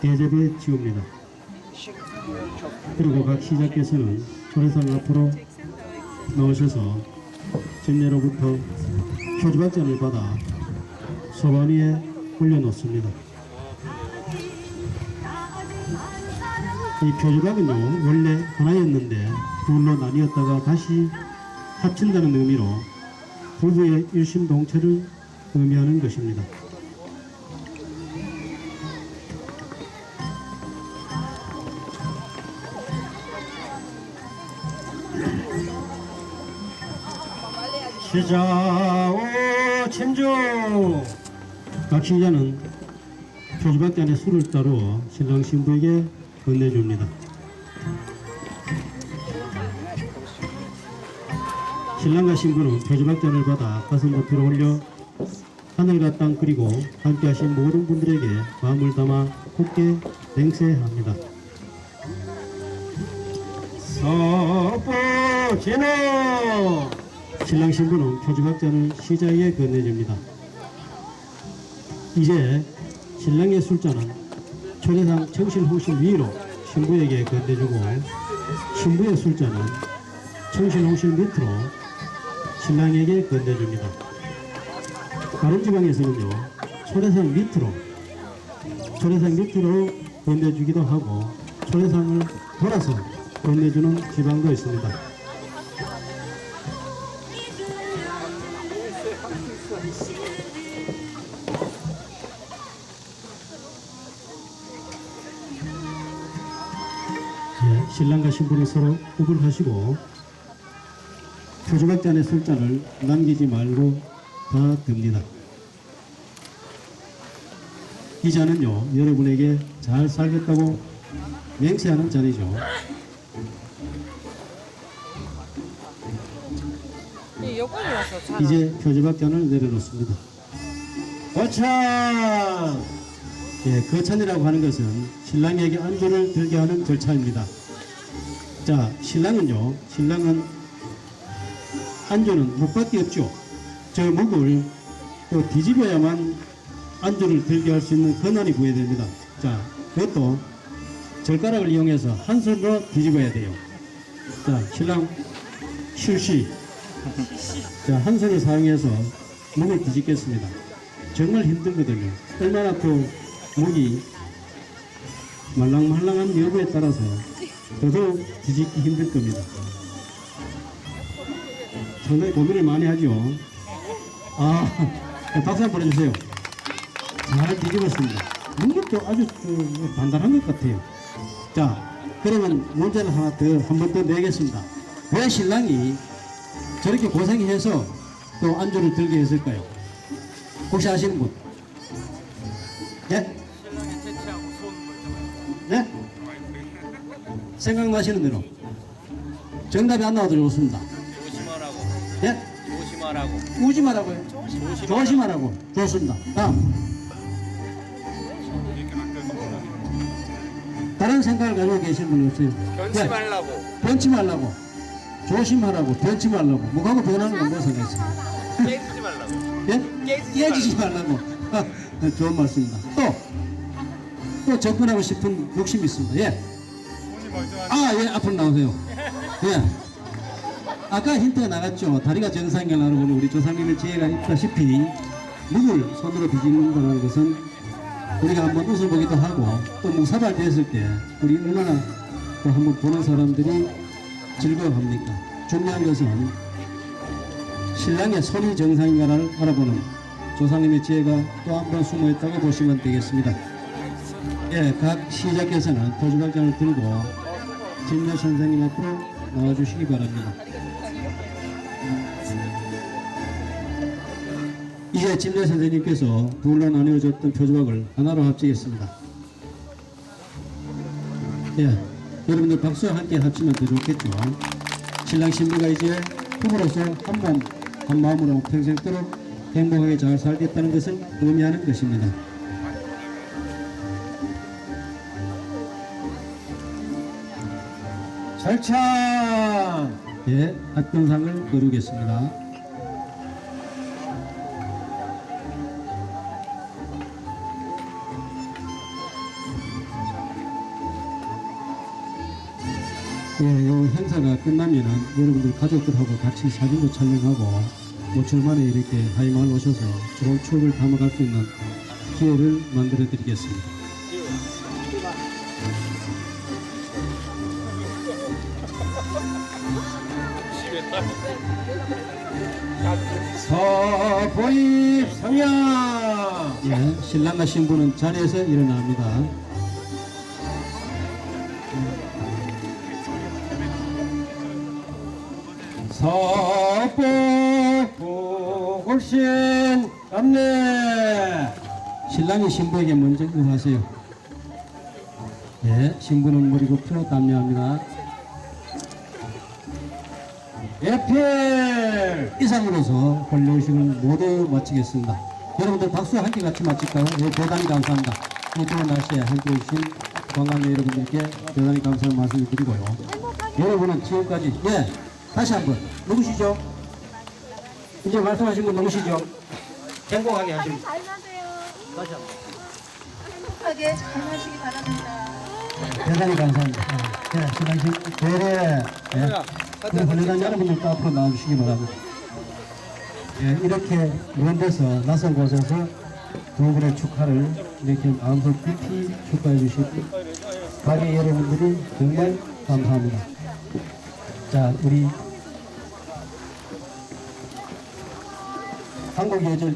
대접해 지웁니다. 그리고 각 시장께서는 조례상 앞으로 나오셔서 전례로부터 표지박장을 받아 소반 위에 올려놓습니다. 이 표지박은요 원래 하나였는데 둘로 나뉘었다가 다시 합친다는 의미로 부부의 일심동체를 의미하는 것입니다. 시자오 천주 각 시자는 표지박대 안에 술을 따로 신랑 신부에게 건네줍니다. 신랑과 신부는 표지박대를 받아 가슴 높이로 올려 하늘과 땅 그리고 함께하신 모든 분들에게 마음을 담아 굳게 맹세합니다. 서부 진호 신랑 신부는 표지박자를 시자에게 건네줍니다. 이제 신랑의 술자는 초대상 청신 홍신 위로 신부에게 건네주고 신부의 술자는 청신 홍신 밑으로 신랑에게 건네줍니다. 다른 지방에서는요 초대상 밑으로 초대상 밑으로 건네주기도 하고 초대상을 돌아서 건네주는 지방도 있습니다. 예, 신랑과 신부는 서로 구분하시고 표주박잔의 술잔을 남기지 말고 다 듭니다. 이 잔은요 여러분에게 잘 살겠다고 맹세하는 잔이죠. 이제 표주박잔을 내려놓습니다. 거찬! 예, 거찬이라고 하는 것은 신랑에게 안주를 들게 하는 절차입니다. 자, 신랑은요, 신랑은 안주는 묵밖에 없죠. 저 묵을 또 뒤집어야만 안주를 들게 할 수 있는 권한이 부여됩니다. 자, 그것도 젓가락을 이용해서 한 손으로 뒤집어야 돼요. 자, 신랑 실시. 자, 한 손을 사용해서 묵을 뒤집겠습니다. 정말 힘들거든요. 얼마나 그 묵이 말랑말랑한 여부에 따라서 더더욱 뒤집기 힘들 겁니다. 상당히 고민을 많이 하죠. 아, 박수 한번 보내주세요. 잘 뒤집었습니다. 묵도 아주 좀 단단한 것 같아요. 자, 그러면 문제를 하나 더, 한 번 더 내겠습니다. 왜 신랑이 저렇게 고생해서 또 안주를 들게 했을까요? 혹시 아시는 분? 예? 네? 생각나시는 대로. 정답이 안 나와도 좋습니다. 조심하라고. 예? 조심하라고. 우지 마라고요. 조심하라고. 좋습니다. 다음. 다른 생각을 가지고 계신 분 없어요? 변치 예. 말라고. 변치 말라고. 조심하라고. 변치 말라고. 뭐하고 변하는 건 무슨 상관있어요? 깨지지 말라고. 예? 깨지지 깨지지 말라고. 아, 좋은 말씀입니다. 또, 또 접근하고 싶은 욕심이 있습니다. 예. 아, 예, 앞으로 나오세요. 예. 아까 힌트가 나갔죠. 다리가 정상이라고 하는 우리 조상님의 지혜가 있다시피, 묵을 손으로 뒤집는다는 것은 우리가 한번 웃어보기도 하고, 또 묵사발 됐을 때, 우리 얼마나 또 한번 보는 사람들이 즐거워합니까? 중요한 것은 신랑의 손이 정상인가를 알아보는 조상님의 지혜가 또 한 번 숨어 있다고 보시면 되겠습니다. 예, 각 시작께서는 포주박장을 들고 진료 선생님 앞으로 나와주시기 바랍니다. 이제 진료 선생님께서 둘로 나뉘어졌던 표주박을 하나로 합치겠습니다. 예, 여러분들 박수와 함께 합치면 더 좋겠죠. 신랑 신부가 이제 부부로서 한 몸, 한 마음으로 평생도록 행복하게 잘 살겠다는 것을 의미하는 것입니다. 절찬! 예, 합동상을 거두겠습니다. 예, 요 행사가 끝나면은 여러분들 가족들하고 같이 사진도 촬영하고 모처 만에 이렇게 하이마을 오셔서 좋은 추억을 담아갈 수 있는 기회를 만들어 드리겠습니다. 서보입 성야 예, 신랑과 신부는 자리에서 일어납니다. 서보 구골신 감내 신랑이 신부에게 먼저 응하세요. 예, 신부는 머리 굽혀 담례합니다. 예필 이상으로서婚礼식을 모두 마치겠습니다. 여러분들 박수 함께 같이 마칠까요? 예, 대단히 감사합니다. 이 좋은 날씨에 함께 해주신 관광객 여러분들께 대단히 감사의 말씀을 드리고요. 여러분은 지금까지, 예, 다시 한 번, 누구시죠? 이제 말씀하신 분 누구시죠? 행복하게 하시면 잘 사세요. 다시 한 번. 행복하게 잘 사시기 바랍니다. 대단히 감사합니다. 예, 신랑신 대래, 예, 우리 훈련단 여러분들도 앞으로 나와주시기 바랍니다. 예, 이렇게 먼 데서 낯선 곳에서 두 분의 축하를 이렇게 마음속 깊이 축하해 주시고 가게 여러분들이 정말 감사합니다. 자, 우리 한국 예절